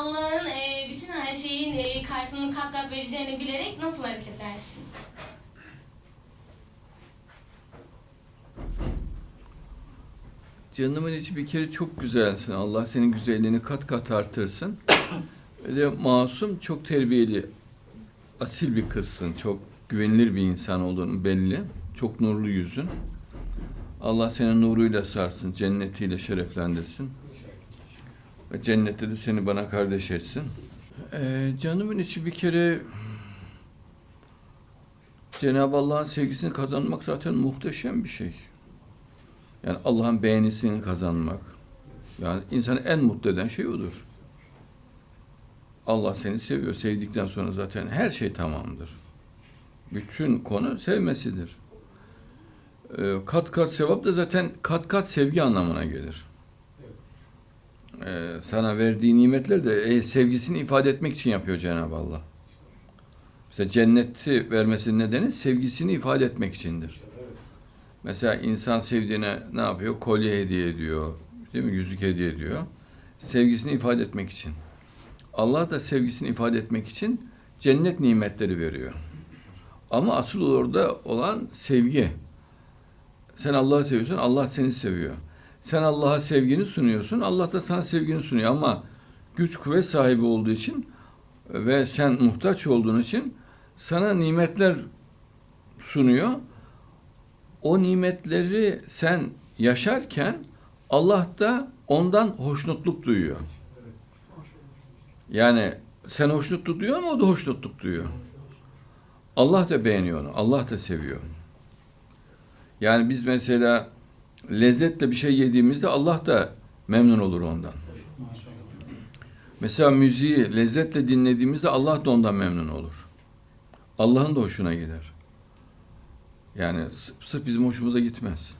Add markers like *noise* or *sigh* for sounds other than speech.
Allah'ın e, bütün her şeyin e, karşılığını kat kat vereceğini bilerek nasıl hareket edersin? Canımın içi bir kere çok güzelsin. Allah senin güzelliğini kat kat artırsın. *coughs* Öyle masum, çok terbiyeli, asil bir kızsın. Çok güvenilir bir insan olduğunu belli. Çok nurlu yüzün. Allah senin nuruyla sarsın, cennetiyle şereflendirsin. Ve cennette de seni bana kardeş etsin. Ee, canımın içi bir kere Cenab-ı Allah'ın sevgisini kazanmak zaten muhteşem bir şey. Yani Allah'ın beğenisini kazanmak. Yani insanı en mutlu eden şey odur. Allah seni seviyor. Sevdikten sonra zaten her şey tamamdır. Bütün konu sevmesidir. Ee, kat kat sevap da zaten kat kat sevgi anlamına gelir. Ee, sana verdiği nimetler de e, sevgisini ifade etmek için yapıyor Cenab-ı Allah. Mesela cenneti vermesinin nedeni sevgisini ifade etmek içindir. Mesela insan sevdiğine ne yapıyor? Kolye hediye ediyor. Değil mi? Yüzük hediye ediyor. Sevgisini ifade etmek için. Allah da sevgisini ifade etmek için cennet nimetleri veriyor. Ama asıl orada olan sevgi. Sen Allah'ı seviyorsun, Allah seni seviyor. Sen Allah'a sevgini sunuyorsun, Allah da sana sevgini sunuyor ama güç kuvvet sahibi olduğu için ve sen muhtaç olduğun için sana nimetler sunuyor o nimetleri sen yaşarken Allah da ondan hoşnutluk duyuyor. Yani sen hoşnutluk duyuyor ama o da hoşnutluk duyuyor. Allah da beğeniyor onu. Allah da seviyor. Yani biz mesela lezzetle bir şey yediğimizde Allah da memnun olur ondan. Mesela müziği lezzetle dinlediğimizde Allah da ondan memnun olur. Allah'ın da hoşuna gider. Yani sırf bizim hoşumuza gitmez.